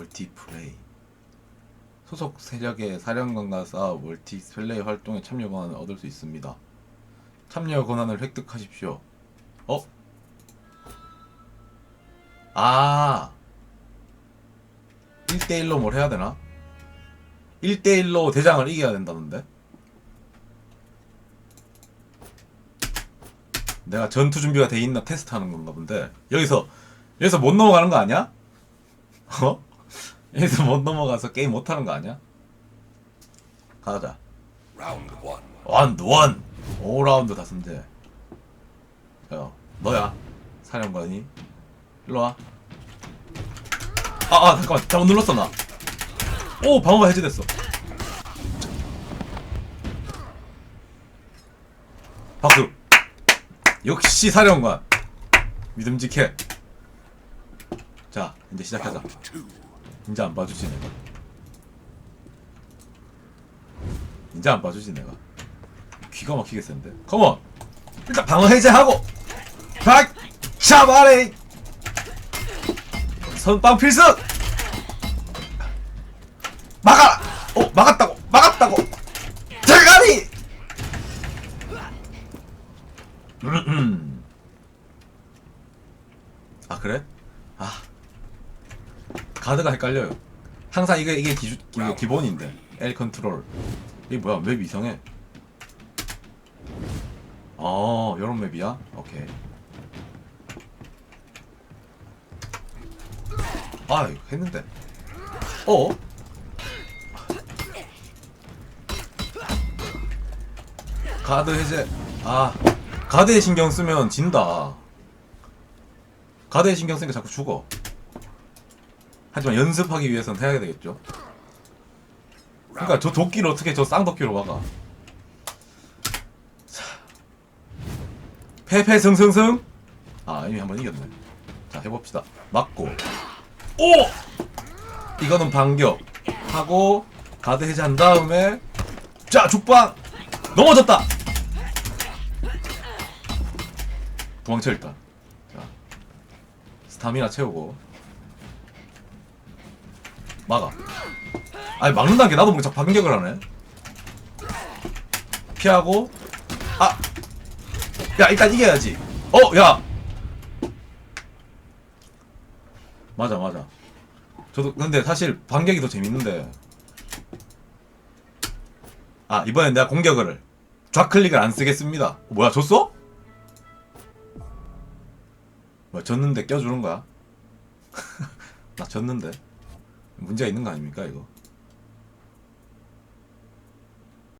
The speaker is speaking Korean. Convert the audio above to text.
멀티플레이 소속 세력의 사령관과 싸워 멀티플레이 활동에 참여 권한을 얻을 수 있습니다. 참여 권한을 획득하십시오. 어? 아 1대1로 뭘 해야 되나? 1대1로 대장을 이겨야 된다던데? 내가 전투 준비가 돼 있나 테스트하는 건가 본데 여기서 여기서 못 넘어가는 거 아니야? 어? 여기서 못 넘어가서 게임 못 하는 거 아니야? 가자. Round one. 원드 원. 5라운드 다 승제. 야, 너야. 사령관이. 일로 와. 아, 아, 잠깐만. 잘못 눌렀어, 나. 오, 방어가 해제됐어. 박수. 역시 사령관. 믿음직해. 자, 이제 시작하자. 이제 안 봐주지 내가. 이제 안 봐주지 내가. 귀가 막히게 센데. 컴온 일단 방어 해제하고 박 샤바레 선빵 필승! 막아라! 어 막았다고 막았다고! 대가리 음, 아 그래? 아 가드가 헷갈려요. 항상 이게 이게 기주, 이게 기본인데 L 컨트롤 이게 뭐야 맵 이상해. 어 이런 맵이야? 오케이. 아 이거 했는데. 어? 가드 해제. 아 가드에 신경 쓰면 진다. 가드에 신경 쓰니까 자꾸 죽어. 하지만 연습하기 위해서는 해야 되겠죠. 그러니까 저 도끼를 어떻게 저 쌍도끼로 막아? 자, 패패승승승. 아 이미 한번 이겼네. 자 해봅시다. 맞고. 오! 이거는 반격. 하고 가드 해제한 다음에 자 죽방 넘어졌다. 도망쳐 일단. 자 스타미나 채우고. 막아. 아니 막는다는 게 나도 모르게 자꾸 반격을 하네. 피하고 아. 야 일단 이겨야지. 어 야. 맞아 맞아. 저도 근데 사실 반격이 더 재밌는데. 아 이번엔 내가 공격을 좌클릭을 안 쓰겠습니다. 어, 뭐야 졌어? 뭐야 졌는데 껴주는 거야? 나 졌는데. 문제가 있는 거 아닙니까 이거?